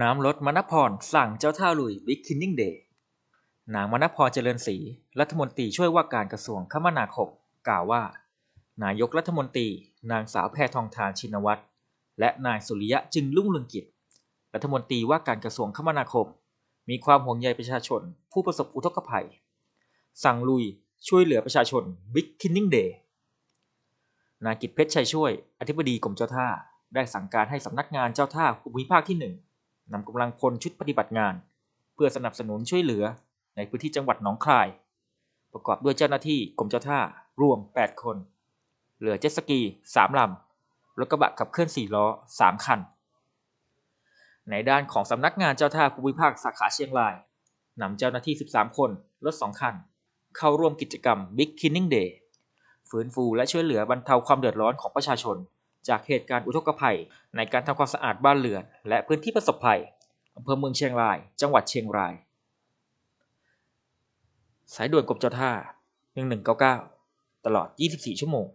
น้ำลดมณพรสั่งเจ้าท่าลุยบิ๊กคินนิ่งเดย์นางมณพรเจริญศรีรัฐมนตรีช่วยว่าการกระทรวงคมนาคมกล่าวว่า นายกรัฐมนตรี นางสาวแพทองทานชินวัตรและนายสุริยะจึงรุ่งเรืองกิจ รัฐมนตรีว่าการกระทรวงคมนาคม มีความห่วงใยประชาชน ผู้ประสบอุทกภัย สั่งลุยช่วยเหลือประชาชนบิ๊กคินนิ่งเดย์นายกิตเพชรชัยช่วย อธิบดีกรมเจ้าท่า ได้สั่งการให้สำนักงานเจ้าท่าภูมิภาคที่หนึ่ง นำกำลังพลชุดปฏิบัติงาน เพื่อสนับสนุนช่วยเหลือในพื้นที่จังหวัดหนองคาย ประกอบด้วยเจ้าหน้าที่กรมเจ้าท่ารวม 8 คน เหลือเจ็ตสกี 3 ลำรถกระบะขับเคลื่อน 4 ล้อ 3 คัน ในด้านของสำนักงานเจ้าท่าภูมิภาคสาขาเชียงรายนำเจ้าหน้าที่ 13 คน รถ 2 คัน เข้าร่วมกิจกรรม Big Cleaning Day ฟื้นฟูและช่วยเหลือบรรเทาความเดือดร้อนของประชาชน จากเหตุการณ์อุทกภัย ในการทำความสะอาดบ้านเรือน และพื้นที่ประสบภัยอำเภอเมืองเชียงราย จังหวัดเชียงราย สายด่วนกรมเจ้าท่า 1199 ตลอด 24 ชั่วโมง